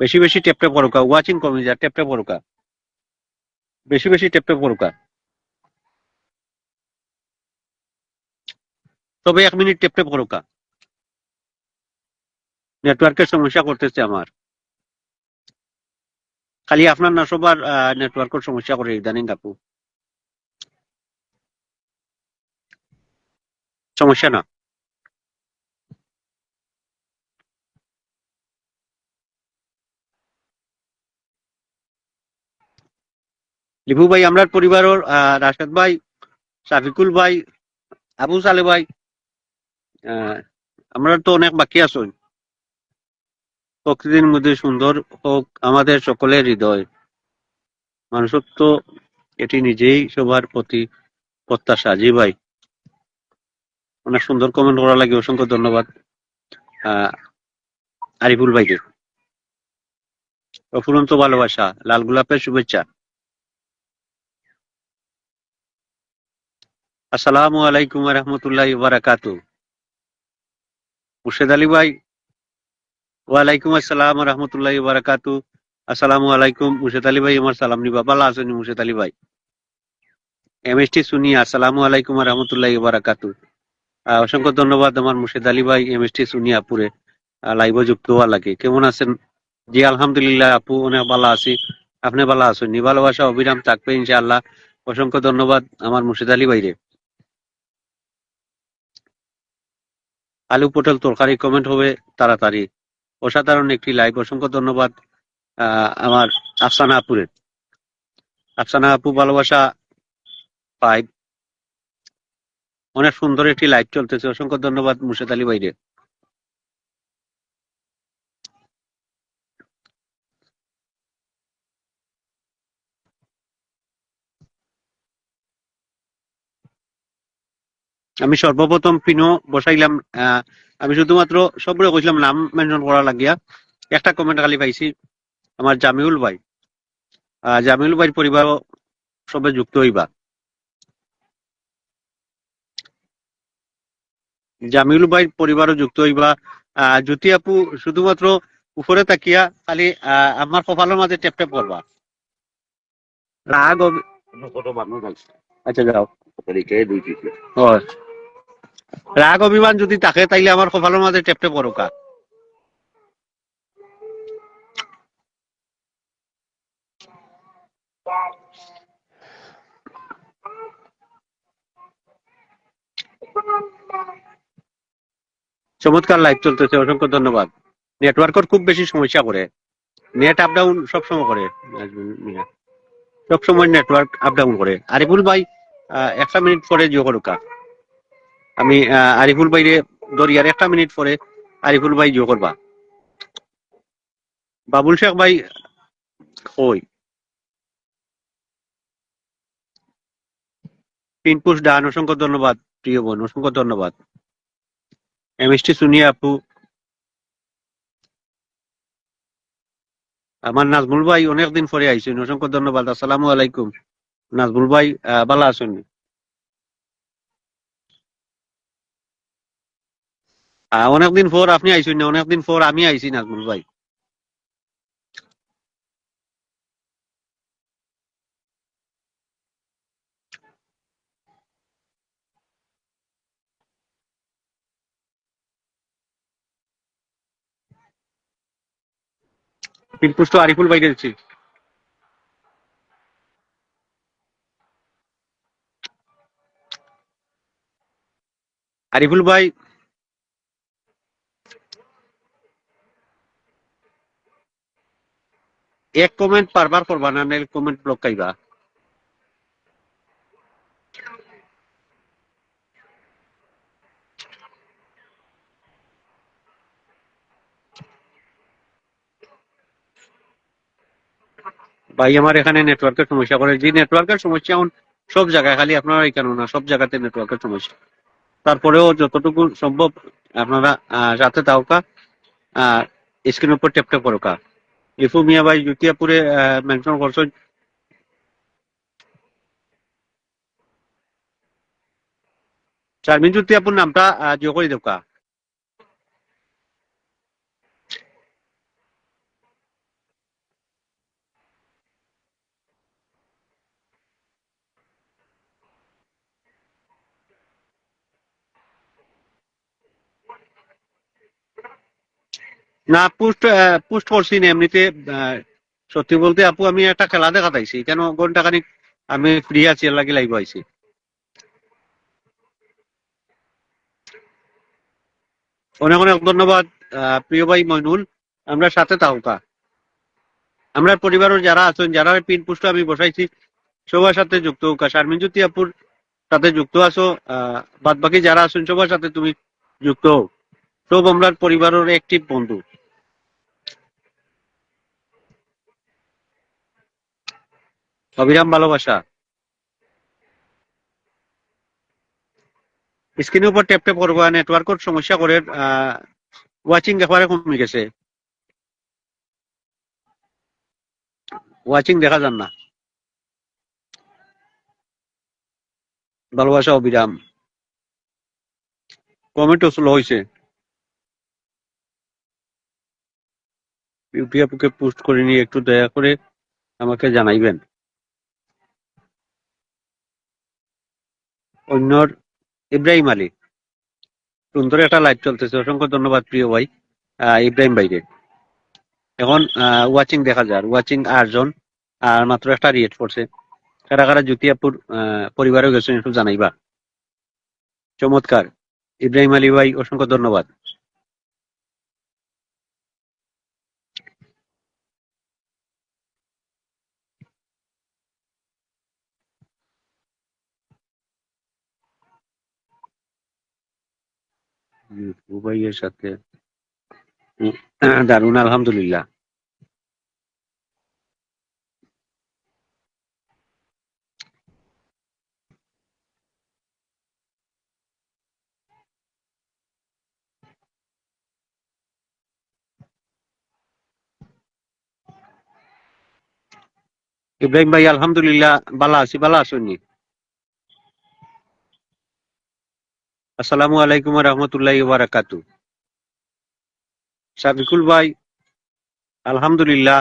বেশি বেশি tape tape করুকা watching কমে যা, টেপ টেপ করুকা বেশি বেশি টেপ টেপ করুকা তবে এক মিনিট টেপ টেপ করুকা নেটওয়ার্কের সমস্যা করতেছে আমার। খালি আপনার না সবার নেটওয়ার্কের সমস্যা করে, ইদানিং আপু। সমস্যা না। লিপু ভাই আমরা পরিবারের আহ, রাশেদ ভাই শাফিকুল ভাই আবু সালে ভাই আমরা তো অনেক বাকি আছো প্রকৃতির মধ্যে সুন্দর হোক আমাদের সকলের হৃদয়। মানুষের তো এটি নিজেই সবার প্রতি প্রত্যাশা। জি ভাই। অনেক সুন্দর কমেন্ট করা লাগে অসংখ্য ধন্যবাদ। আরিফুল ভাইকে। অফুরন্ত ভালোবাসা লাল গোলাপের শুভেচ্ছা। আসসালামু আলাইকুম রহমতুল্লাহ বারাকাতু মুর্শেদ আলী ভাই, ওয়ালাইকুম আসসালাম রহমতুল্লাহ বারাকাতু আসসালামু আলাইকুম মুর্শেদ আলী ভাই, আমার সালাম নিবা। ভালো আছেন মুর্শেদ আলী ভাই? এম এস টি শুনি আসসালামু আলাইকুম রহমতুল্লাহ বারাকাতু অসংখ্য ধন্যবাদ আমার মুর্শেদ আলী ভাই এম এস টি শুনি আপুরে লাইভে যুক্ত হওয়া লাগে। কেমন আছেন? জি, আলহামদুলিল্লাহ, আপু অনেক ভালো আছি। আপনি ভালো আছেন নি? ভালোবাসা, অবিরাম থাকবে ইনশাআল্লাহ। অসংখ্য ধন্যবাদ আমার মুর্শিদ আলী ভাইরে। আলু পটল তরকারি কমেন্ট হবে তাড়াতাড়ি। অসাধারণ একটি লাইভ অসংখ্য ধন্যবাদ আমার আফসানা আপুরের আফসানা আপু ভালোবাসা পাই অনেক সুন্দর একটি লাইভ চলতেছে। অসংখ্য ধন্যবাদ মুর্শেদ আলী ভাইরে। আমি সর্বপ্রথম পিনো বসাইলাম আমি শুধুমাত্র সবরে কইছিলাম নাম মেনশন করা লাগিয়া। একটা কমেন্ট খালি পাইছি আমার জামিউল ভাই। জামিউল ভাইয়ের পরিবার সবে যুক্ত হইবা। জামিউল ভাইয়ের পরিবারও যুক্ত হইবা। আহ, জ্যোতি আপু শুধুমাত্র উপরে তাকিয়া খালি আহ, আমার কপালের মাঝে টেপ টেপ করবা রাগ আচ্ছা যাও ও রাগ অভিমান যদি থাকে, তাইলে আমার কপালের মাঝে টেপ টেপ করো কা চমৎকার লাইভ চলতেছে, অসংখ্য ধন্যবাদ। নেটওয়ার্কের খুব বেশি সমস্যা করে নেট আপ ডাউন সবসময় করে সবসময় নেটওয়ার্ক আপ ডাউন করে আরিফুল ভাই একটা মিনিট পরে জিও করুকা আমি আরিফুল ভাইরে দরিয়ার একটা মিনিট পরে আরিফুল ভাই জিও করবা। বাবুল শেখ ভাই কই পিনপুষ ডান, অসংখ্য ধন্যবাদ, প্রিয় বোন, অসংখ্য ধন্যবাদ। এমএসটি সুনিয়া আপু। আমার নাজমুল ভাই অনেকদিন পরে আইসেন অসংখ্য ধন্যবাদ, আসসালামু আলাইকুম। নাজমুল ভাই ভালো আছেন? অনেকদিন পর আপনি আইসেন না, অনেকদিন পর আমি আইসি নাজমুল ভাই। পিনপুষ তো আরিফুল ভাই দিচ্ছি। আরিফুল ভাই এক কমেন্ট বারবার করবা না নাইলে কমেন্ট ব্লক খাইবা। ভাই আমার এখানে নেটওয়ার্কের সমস্যা করে। যে নেটওয়ার্কের সমস্যা এখন সব জায়গায় খালি আপনারা এখানে না সব জায়গাতে নেটওয়ার্কের সমস্যা। তারপরেও যতটুকু সম্ভব আপনারা আহ, সাথে থাকা স্ক্রিনের উপর টেপ টেপ করোকা লিফু মিয়া ভাই জুতিয়াপুরে মেনশন করছো শারমিন জুতিয়াপুর নামটা আহ, জিও করে দেবকা না পোস্ট পোস্ট করছি না, এমনিতে সত্যি বলতে আপু, আমি একটা খেলা দেখা তাইছি কেন ঘণ্টা খানিক আমি ফ্রি আছি, এর লাগি লাইভ আইছি। অনেক অনেক ধন্যবাদ প্রিয় ভাই মইনুল, আমরা সাথে থাকুকা আমরা পরিবারের যারা আছেন, যারা পিন পোস্ট আমি বসাইছি, সবার সাথে যুক্ত হোক। শারমিন জ্যোতি আপুর সাথে যুক্ত আছো বাদ বাকি যারা আছেন, সবার সাথে তুমি যুক্ত হও সব আমরা পরিবারের একটিভ বন্ধু। অবিরাম ভালোবাসা। স্ক্রিনের উপর ট্যাপ ট্যাপ করব নেটওয়ার্কের সমস্যা করে ওয়াচিং একবারে কমে গেছে। ওয়াচিং দেখা যান না। ভালোবাসা অবিরাম কমেন্টও স্লো হয়েছে বিউটি আপুকে পোস্ট করে নিয়ে একটু দয়া করে আমাকে জানাইবেন। অন্যর ইব্রাহিম আলী। সুন্দর একটা লাইভ চলতেছে। অসংখ্য ধন্যবাদ প্রিয় ভাই ইব্রাহিম ভাইকে। এখন ওয়াচিং দেখা যায় ওয়াচিং আটজন, আর মাত্র একটা রিয়েট পড়ছে কারা কারা জ্যোতিয়াপুর পরিবারেও গেছেন একটু জানাইবা। চমৎকার। ইব্রাহিম আলী ভাই, অসংখ্য ধন্যবাদ। ভাইয়ের সাথে উম, দারুণ আলহামদুলিল্লাহ ইব্রাহিম ভাই আলহামদুলিল্লাহ ভালো আছি ভালো আছেননি আসসালামু আলাইকুম রহমতুল্লাহ বারাকাতু সাবিকুল ভাই, আলহামদুলিল্লাহ,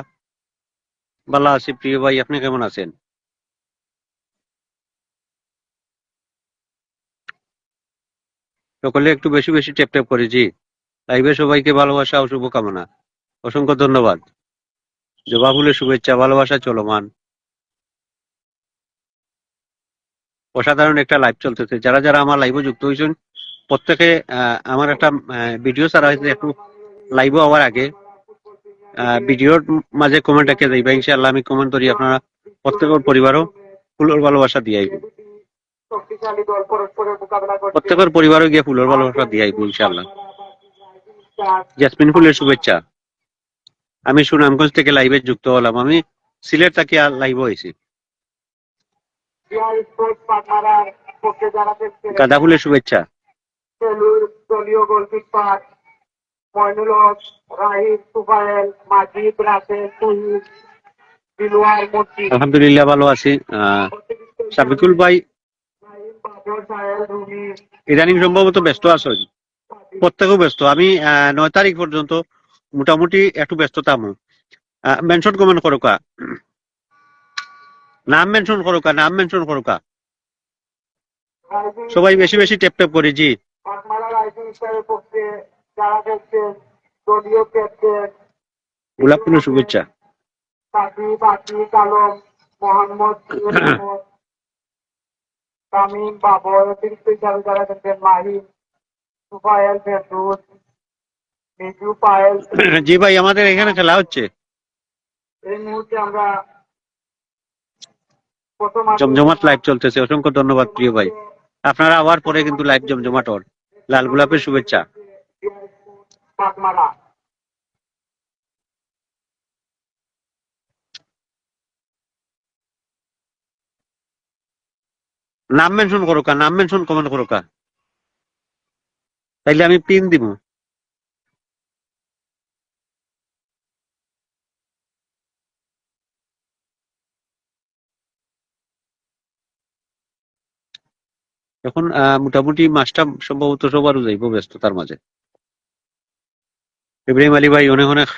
ভালো আছি। প্রিয় ভাই, আপনি কেমন আছেন? সকলে একটু বেশি বেশি টেপ টেপ করেছি লাইভে সবাইকে ভালোবাসা ও শুভকামনা। অসংখ্য ধন্যবাদ। জবাবুলের শুভেচ্ছা, ভালোবাসা চলমান। অসাধারণ একটা লাইভ চলতেছে। যারা যারা আমার লাইভে যুক্ত হয়েছেন প্রত্যেকে আমার একটা ভিডিও ছাড়া হয়েছে, একটু লাইভে হওয়ার আগে। ভিডিওর মাঝে কমেন্ট রেখে যাইবা ইনশাআল্লাহ আমি কমেন্ট করি, আপনারা প্রত্যেকের পরিবারও ফুলের ভালোবাসা দিয়ে আইব। প্রত্যেকের পরিবারও গিয়ে ফুলের ভালোবাসা দিয়ে আইব, ইনশাআল্লাহ। জাসমিন ফুলের শুভেচ্ছা। আমি সুনামগঞ্জ থেকে লাইভে যুক্ত হলাম। আমি সিলেট থেকে লাইভ হয়েছি। গাঁদা ফুলের শুভেচ্ছা। সেলুর দলীয় গোলকিপার ময়নুল হক রাহিদ সুফায়েল মাজিদ রাসেল তুহিদ দিলওয়ার মতি আলহামদুলিল্লাহ ভালো আছি। সাবিকুল ভাই ইদানিং সম্ভবত ব্যস্ত আছেন প্রত্যেকেও ব্যস্ত। আমি নয় তারিখ পর্যন্ত মোটামুটি একটু ব্যস্ততা আমু মেনশন কমেন্ট করোকা নাম মেনশন করোকা নাম মেনশন করোকা সবাই বেশি বেশি টেপ টেপ করে জি। পাটনারা পক্ষে যারা খেলছেন দলীয় ক্যাপ্টেন গোলাপ ফুলের শুভেচ্ছা। পাখি পাখি কালম মোহাম্মদ তামিম বাবর অতিরিক্ত হিসাবে যারা খেলছেন মাহিম সুফায়েল ফেরদুস মিজু পায়েল। জি ভাই আমাদের এখানে খেলা হচ্ছে। এই মুহূর্তে আমরা জমজমাট লাইভ চলতেছে। অসংখ্য ধন্যবাদ প্রিয় ভাই। আপনারা আবার পরে কিন্তু লাইভ জমজমাট হন। লাল গোলাপের শুভেচ্ছা। নাম মেনশন করো কা, নাম মেনশন কমেন্ট করো কা। তাইলে আমি পিন দিব এখন মোটামুটি মাসটা সম্ভবত সবারও যাইব ব্যস্ততার মাঝে। ইব্রাহিম আলী ভাই, অনেক অনেক।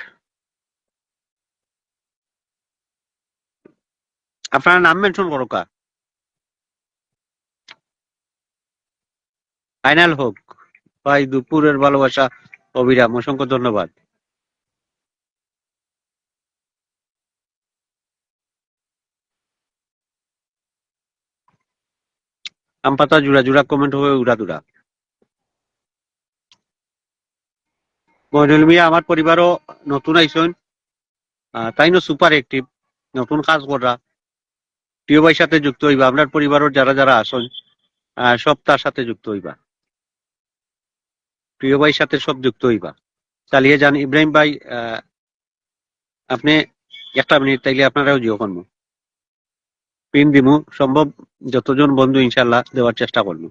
আপনার নাম মেনশন করো কা? ফাইনাল হোক। ভাই, দুপুরের ভালোবাসা, অবিরাম। অসংখ্য ধন্যবাদ। আম পাতা জুড়া জুড়া কমেন্ট হবে, উড়া দুরা মইনুল মিয়া, আমার পরিবারও নতুন আইসন তাইনো সুপার অ্যাক্টিভ নতুন কাজ করা। প্রিয় ভাইয়ের সাথে যুক্ত হইবা, আপনার পরিবারের যারা যারা আসন সব তার সাথে যুক্ত হইবা। প্রিয় ভাইয়ের সাথে সব যুক্ত হইবা। চালিয়ে যান। ইব্রাহিম ভাই আপনি একটা মিনিট তাইলে আপনারাও জিও করব পিন দিমু সম্ভব যতজন বন্ধু ইনশাল্লাহ দেওয়ার চেষ্টা করব।